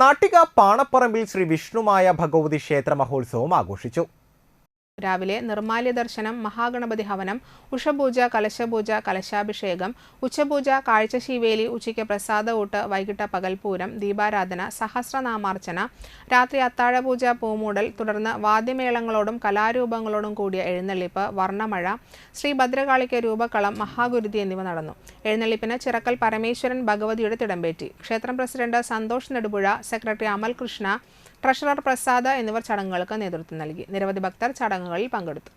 നാട്ടിക പാണപ്പറമ്പിൽ ശ്രീ വിഷ്ണുമായ ഭഗവതി ക്ഷേത്ര മഹോത്സവം ആഘോഷിച്ചു. രാവിലെ നിർമാല്യ ദർശനം മഹാഗണപതി ഹവനം ഉഷപൂജ കലശപൂജ കലശാഭിഷേകം ഉച്ചപൂജ കാഴ്ചശീവേലി ഉച്ചയ്ക്ക് പ്രസാദ വൈകിട്ട് പകൽപൂരം ദീപാരാധന സഹസ്രനാമാർച്ചന രാത്രി അത്താഴപൂജ പൂമൂടൽ തുടർന്ന് വാദ്യമേളങ്ങളോടും കലാരൂപങ്ങളോടും കൂടിയ എഴുന്നള്ളിപ്പ് വർണമഴ ശ്രീ ഭദ്രകാളിക്ക് രൂപക്കളം മഹാഗുരുതി എന്നിവ നടന്നു. എഴുന്നള്ളിപ്പിന് ചിറക്കൽ പരമേശ്വരൻ ഭഗവതിയുടെ തിടമ്പേറ്റി. ക്ഷേത്രം president Santhosh Nedupuzha secretary Amal Krishna treasurer Prasada എന്നിവർ ചടങ്ങുകൾക്ക് നേതൃത്വം നൽകി. നിരവധി ഭക്തർ ചടങ്ങുകളിൽ പങ്കെടുത്തു.